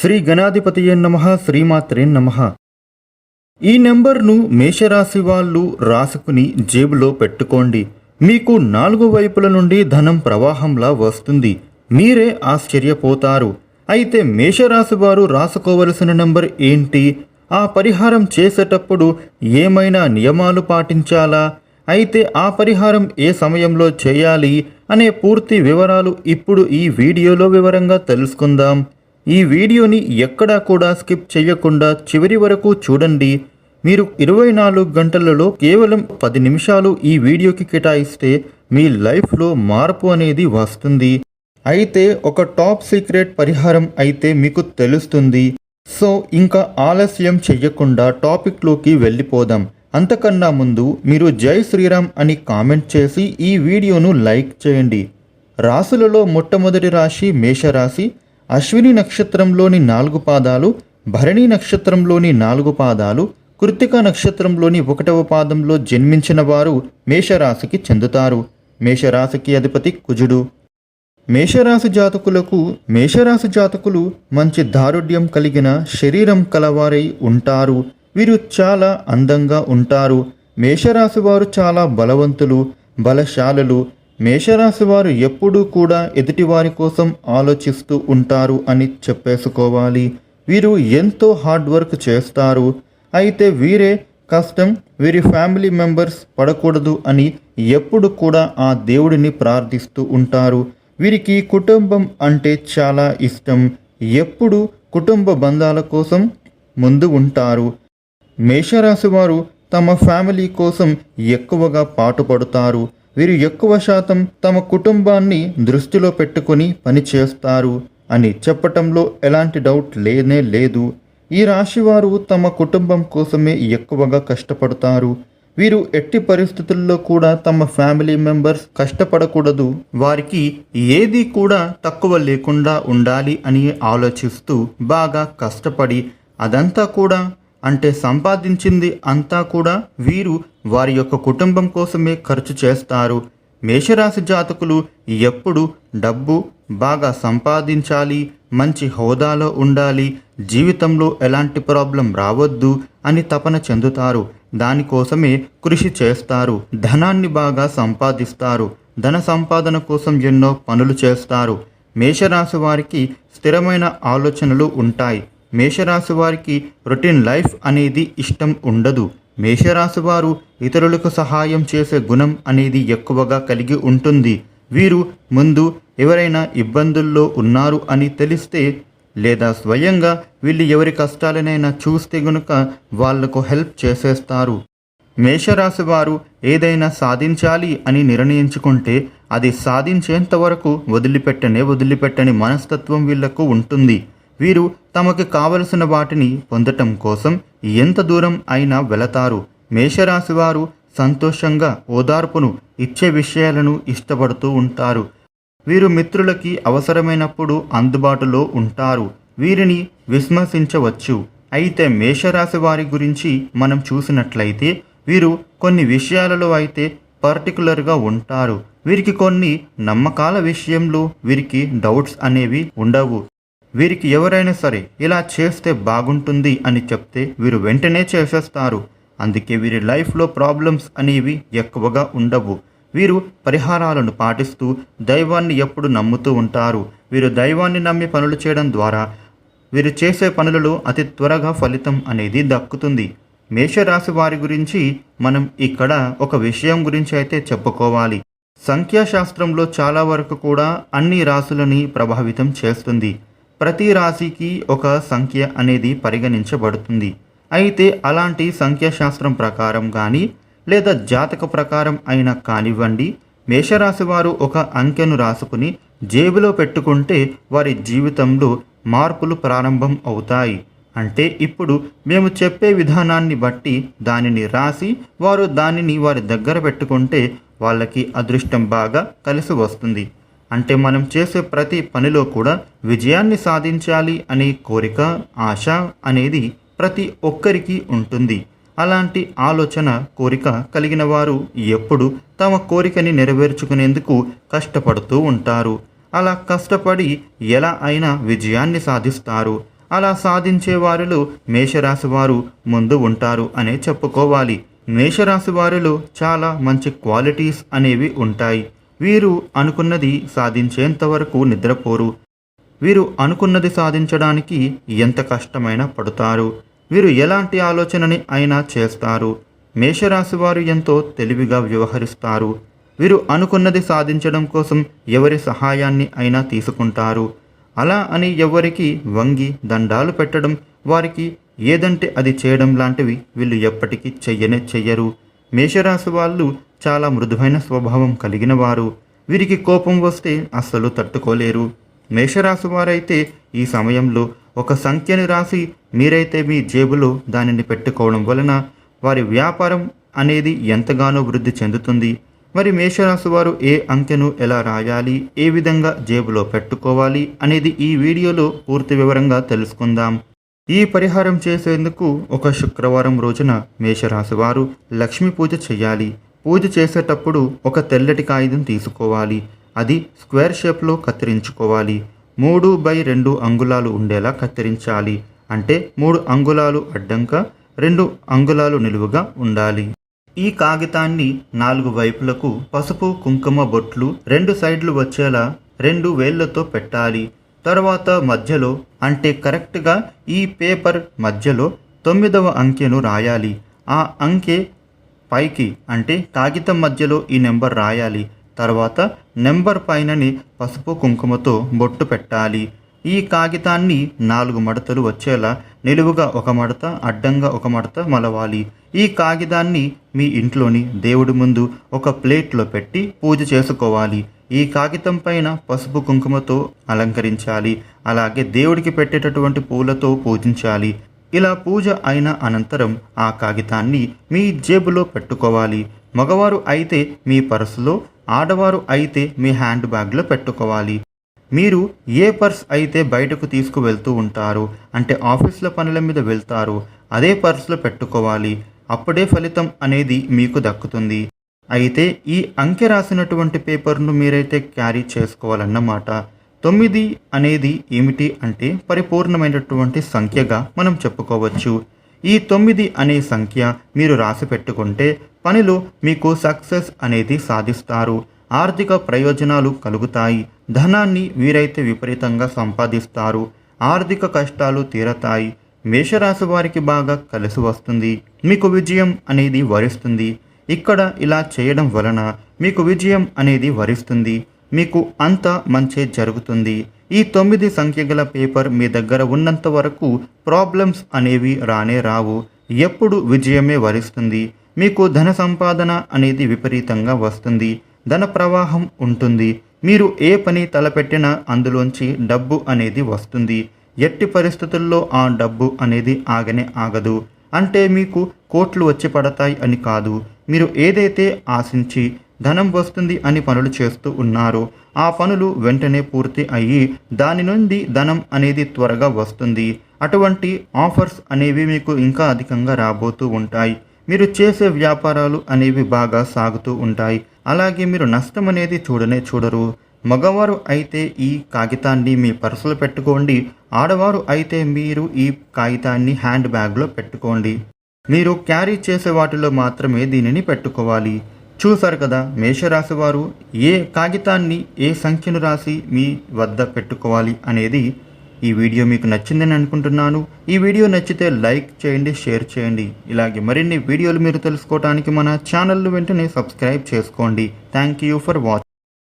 శ్రీ గణాధిపతియే నమ శ్రీమాత్రే నమ. ఈ నెంబర్ను మేషరాశి వాళ్ళు రాసుకుని జేబులో పెట్టుకోండి. మీకు నాలుగు వైపుల నుండి ధనం ప్రవాహంలా వస్తుంది. మీరే ఆశ్చర్యపోతారు. అయితే మేషరాశి వారు రాసుకోవలసిన నెంబర్ ఏంటి? ఆ పరిహారం చేసేటప్పుడు ఏమైనా నియమాలు పాటించాలా? అయితే ఆ పరిహారం ఏ సమయంలో చేయాలి? అనే పూర్తి వివరాలు ఇప్పుడు ఈ వీడియోలో వివరంగా తెలుసుకుందాం. ఈ వీడియోని ఎక్కడా కూడా స్కిప్ చేయకుండా చివరి వరకు చూడండి. మీరు ఇరవై నాలుగు గంటలలో కేవలం పది నిమిషాలు ఈ వీడియోకి కేటాయిస్తే మీ లైఫ్లో మార్పు అనేది వస్తుంది. అయితే ఒక టాప్ సీక్రెట్ పరిహారం అయితే మీకు తెలుస్తుంది. సో ఇంకా ఆలస్యం చెయ్యకుండా టాపిక్లోకి వెళ్ళిపోదాం. అంతకన్నా ముందు మీరు జై శ్రీరామ్ అని కామెంట్ చేసి ఈ వీడియోను లైక్ చేయండి. రాసులలో మొట్టమొదటి రాశి మేషరాశి అశ్విని నక్షత్రంలోని నాలుగు పాదాలు భరణి నక్షత్రంలోని నాలుగు పాదాలు కృత్తిక నక్షత్రంలోని ఒకటవ పాదంలో జన్మించిన వారు మేషరాశికి చెందుతారు. మేషరాశికి అధిపతి కుజుడు. మేషరాశి జాతకులకు మేషరాశి జాతకులు మంచి దారుఢ్యం కలిగిన శరీరం కలవారై ఉంటారు. వీరు చాలా అందంగా ఉంటారు. మేషరాశి వారు చాలా బలవంతులు బలశాలులు మేషరాశి వారు ఎప్పుడూ కూడా ఎదుటివారి కోసం ఆలోచిస్తూ ఉంటారు అని చెప్పేసుకోవాలి. వీరు ఎంతో హార్డ్ వర్క్ చేస్తారు. అయితే వీరే కష్టం వీరి ఫ్యామిలీ మెంబర్స్ పడకూడదు అని ఎప్పుడు కూడా ఆ దేవుడిని ప్రార్థిస్తూ ఉంటారు. వీరికి కుటుంబం అంటే చాలా ఇష్టం. ఎప్పుడు కుటుంబ బంధాల కోసం ముందు ఉంటారు. మేషరాశి వారు తమ ఫ్యామిలీ కోసం ఎక్కువగా పాటుపడతారు. వీరు ఎక్కువ శాతం తమ కుటుంబాన్ని దృష్టిలో పెట్టుకుని పనిచేస్తారు అని చెప్పటంలో ఎలాంటి డౌట్ లేనే లేదు. ఈ రాశివారు తమ కుటుంబం కోసమే ఎక్కువగా కష్టపడతారు. వీరు ఎట్టి పరిస్థితుల్లో కూడా తమ ఫ్యామిలీ మెంబర్స్ కష్టపడకూడదు. వారికి ఏది కూడా తక్కువ లేకుండా ఉండాలి అని ఆలోచిస్తూ బాగా కష్టపడి అదంతా కూడా అంటే సంపాదించింది అంతా కూడా వీరు వారి యొక్క కుటుంబం కోసమే ఖర్చు చేస్తారు. మేషరాశి జాతకులు ఎప్పుడు డబ్బు బాగా సంపాదించాలి మంచి హోదాలో ఉండాలి జీవితంలో ఎలాంటి ప్రాబ్లం రావద్దు అని తపన చెందుతారు. దానికోసమే కృషి చేస్తారు. ధనాన్ని బాగా సంపాదిస్తారు. ధన సంపాదన కోసం ఎన్నో పనులు చేస్తారు. మేషరాశి వారికి స్థిరమైన ఆలోచనలు ఉంటాయి. మేషరాశి వారికి రొటీన్ లైఫ్ అనేది ఇష్టం ఉండదు. మేషరాశి వారు ఇతరులకు సహాయం చేసే గుణం అనేది ఎక్కువగా కలిగి ఉంటుంది. వీరు ముందు ఎవరైనా ఇబ్బందుల్లో ఉన్నారు అని తెలిస్తే లేదా స్వయంగా వీళ్ళు ఎవరి కష్టాలనైనా చూస్తే గనుక వాళ్ళకు హెల్ప్ చేసేస్తారు. మేషరాశి వారు ఏదైనా సాధించాలి అని నిర్ణయించుకుంటే అది సాధించేంత వరకు వదిలిపెట్టనే వదిలిపెట్టని మనస్తత్వం వీళ్ళకు ఉంటుంది. వీరు తమకు కావలసిన వాటిని పొందటం కోసం ఎంత దూరం అయినా వెళతారు. మేషరాశి వారు సంతోషంగా ఓదార్పును ఇచ్చే విషయాలను ఇష్టపడుతూ ఉంటారు. వీరు మిత్రులకి అవసరమైనప్పుడు అందుబాటులో ఉంటారు. వీరిని విశ్వసించవచ్చు అయితే మేషరాశి వారి గురించి మనం చూసినట్లయితే వీరు కొన్ని విషయాలలో అయితే పర్టికులర్గా ఉంటారు. వీరికి కొన్ని నమ్మకాల విషయంలో వీరికి డౌట్స్ అనేవి ఉండవు. వీరికి ఎవరైనా సరే ఇలా చేస్తే బాగుంటుంది అని చెప్తే వీరు వెంటనే చేసేస్తారు. అందుకే వీరి లైఫ్లో ప్రాబ్లమ్స్ అనేవి ఎక్కువగా ఉండవు. వీరు పరిహారాలను పాటిస్తూ దైవాన్ని ఎప్పుడు నమ్ముతూ ఉంటారు. వీరు దైవాన్ని నమ్మి పనులు చేయడం ద్వారా వీరు చేసే పనులలో అతి త్వరగా ఫలితం అనేది దక్కుతుంది. మేషరాశి వారి గురించి మనం ఇక్కడ ఒక విషయం గురించి అయితే చెప్పుకోవాలి. సంఖ్యాశాస్త్రంలో చాలా వరకు కూడా అన్ని రాశులని ప్రభావితం చేస్తుంది. ప్రతి రాశికి ఒక సంఖ్య అనేది పరిగణించబడుతుంది. అయితే అలాంటి సంఖ్యాశాస్త్రం ప్రకారం కానీ లేదా జాతక ప్రకారం అయినా కానివ్వండి మేషరాశి వారు ఒక అంకెను రాసుకుని జేబులో పెట్టుకుంటే వారి జీవితంలో మార్పులు ప్రారంభం అవుతాయి. అంటే ఇప్పుడు మేము చెప్పే విధానాన్ని బట్టి దానిని రాసి వారు దానిని వారి దగ్గర పెట్టుకుంటే వాళ్ళకి అదృష్టం బాగా కలిసి వస్తుంది. అంటే మనం చేసే ప్రతి పనిలో కూడా విజయాన్ని సాధించాలి అనే కోరిక ఆశ అనేది ప్రతి ఒక్కరికి ఉంటుంది. అలాంటి ఆలోచన కోరిక కలిగిన వారు ఎప్పుడు తమ కోరికని నెరవేర్చుకునేందుకు కష్టపడుతూ ఉంటారు. అలా కష్టపడి ఎలా అయినా విజయాన్ని సాధిస్తారు. అలా సాధించే వారిలో మేషరాశి వారు ముందు ఉంటారు అనే చెప్పుకోవాలి. మేషరాశి వారిలో చాలా మంచి క్వాలిటీస్ అనేవి ఉంటాయి. వీరు అనుకున్నది సాధించేంతవరకు నిద్రపోరు. వీరు అనుకున్నది సాధించడానికి ఎంత కష్టమైనా పడతారు. వీరు ఎలాంటి ఆలోచనని అయినా చేస్తారు. మేషరాశి వారు ఎంతో తెలివిగా వ్యవహరిస్తారు. వీరు అనుకున్నది సాధించడం కోసం ఎవరి సహాయాన్ని అయినా తీసుకుంటారు. అలా అని ఎవరికి వంగి దండాలు పెట్టడం వారికి ఏదంటే అది చేయడం లాంటివి వీళ్ళు ఎప్పటికీ చెయ్యనే చెయ్యరు. మేషరాశి వాళ్ళు చాలా మృదువైన స్వభావం కలిగిన వారు. వీరికి కోపం వస్తే అస్సలు తట్టుకోలేరు. మేషరాశి వారైతే ఈ సమయంలో ఒక సంఖ్యను రాసి మీరైతే మీ జేబులో దానిని పెట్టుకోవడం వలన వారి వ్యాపారం అనేది ఎంతగానో వృద్ధి చెందుతుంది. మరి మేషరాశి వారు ఏ అంకెను ఎలా రాయాలి? ఏ విధంగా జేబులో పెట్టుకోవాలి? అనేది ఈ వీడియోలో పూర్తి వివరంగా తెలుసుకుందాం. ఈ పరిహారం చేసేందుకు ఒక శుక్రవారం రోజున మేషరాశి వారు లక్ష్మీ పూజ చేయాలి. పూజ చేసేటప్పుడు ఒక తెల్లటి కాగితం తీసుకోవాలి. అది స్క్వేర్ షేప్లో కత్తిరించుకోవాలి. మూడు బై రెండు అంగుళాలు ఉండేలా కత్తిరించాలి. అంటే మూడు అంగుళాలు అడ్డంగా రెండు అంగుళాలు నిలువుగా ఉండాలి. ఈ కాగితాన్ని నాలుగు వైపులకు పసుపు కుంకుమ బొట్లు రెండు సైడ్లు వచ్చేలా రెండు వేళ్ళతో పెట్టాలి. తర్వాత మధ్యలో అంటే కరెక్ట్గా ఈ పేపర్ మధ్యలో తొమ్మిదవ అంకెను రాయాలి. ఆ అంకె పైకి అంటే కాగితం మధ్యలో ఈ నెంబర్ రాయాలి. తర్వాత నెంబర్ పైనని పసుపు కుంకుమతో బొట్టు పెట్టాలి. ఈ కాగితాన్ని నాలుగు మడతలు వచ్చేలా నిలువుగా ఒక మడత అడ్డంగా ఒక మడత మలవాలి. ఈ కాగితాన్ని మీ ఇంట్లోని దేవుడి ముందు ఒక ప్లేట్లో పెట్టి పూజ చేసుకోవాలి. ఈ కాగితం పైన పసుపు కుంకుమతో అలంకరించాలి. అలాగే దేవుడికి పెట్టేటటువంటి పూలతో పూజించాలి. ఇలా పూజ అయిన అనంతరం ఆ కాగితాన్ని మీ జేబులో పెట్టుకోవాలి. మగవారు అయితే మీ పర్సులో ఆడవారు అయితే మీ హ్యాండ్ బ్యాగ్లో పెట్టుకోవాలి. మీరు ఏ పర్స్ అయితే బయటకు తీసుకువెళ్తూ ఉంటారో అంటే ఆఫీస్ల పనుల మీద వెళ్తారో అదే పర్సులో పెట్టుకోవాలి. అప్పుడే ఫలితం అనేది మీకు దక్కుతుంది. అయితే ఈ అంకె రాసినటువంటి పేపర్ను మీరైతే క్యారీ చేసుకోవాలన్నమాట. తొమ్మిది అనేది ఏమిటి అంటే పరిపూర్ణమైనటువంటి సంఖ్యగా మనం చెప్పుకోవచ్చు. ఈ తొమ్మిది అనే సంఖ్య మీరు రాసి పెట్టుకుంటే పనిలో మీకు సక్సెస్ అనేది సాధిస్తారు. ఆర్థిక ప్రయోజనాలు కలుగుతాయి. ధనాన్ని వీరైతే విపరీతంగా సంపాదిస్తారు. ఆర్థిక కష్టాలు తీరతాయి. మేషరాశి వారికి బాగా కలిసి వస్తుంది. మీకు విజయం అనేది వరిస్తుంది. ఇక్కడ ఇలా చేయడం వలన మీకు విజయం అనేది వరిస్తుంది. మీకు అంత మంచి జరుగుతుంది. ఈ తొమ్మిది సంఖ్య గల పేపర్ మీ దగ్గర ఉన్నంత వరకు ప్రాబ్లమ్స్ అనేవి రానే రావు. ఎప్పుడు విజయమే వరిస్తుంది. మీకు ధన సంపాదన అనేది విపరీతంగా వస్తుంది. ధన ప్రవాహం ఉంటుంది. మీరు ఏ పని తలపెట్టినా అందులోంచి డబ్బు అనేది వస్తుంది. ఎట్టి పరిస్థితుల్లో ఆ డబ్బు అనేది ఆగనే ఆగదు. అంటే మీకు కోట్లు వచ్చి పడతాయి అని కాదు. మీరు ఏదైతే ఆశించి ధనం వస్తుంది అని పనులు చేస్తూ ఉన్నారు. ఆ పనులు వెంటనే పూర్తి అయ్యి దాని నుండి ధనం అనేది త్వరగా వస్తుంది. అటువంటి ఆఫర్స్ అనేవి మీకు ఇంకా అధికంగా రాబోతూ ఉంటాయి. మీరు చేసే వ్యాపారాలు అనేవి బాగా సాగుతూ ఉంటాయి. అలాగే మీరు నష్టం అనేది చూడనే చూడరు. మగవారు అయితే ఈ కాగితాన్ని మీ పర్సులో పెట్టుకోండి. ఆడవారు అయితే మీరు ఈ కాగితాన్ని హ్యాండ్ బ్యాగ్లో పెట్టుకోండి. మీరు క్యారీ చేసే వాటిలో మాత్రమే దీనిని పెట్టుకోవాలి. చూసారు కదా మేషరాశి వారు ఏ కాగితాన్ని ఏ సంఖ్యను రాసి మీ వద్ద పెట్టుకోవాలి అనేది ఈ వీడియో మీకు నచ్చిందని అనుకుంటున్నాను. ఈ వీడియో నచ్చితే లైక్ చేయండి షేర్ చేయండి. ఇలాగే మరిన్ని వీడియోలు మీరు తెలుసుకోవడానికి మన ఛానల్ వెంటనే సబ్స్క్రైబ్ చేసుకోండి. Thank you for watching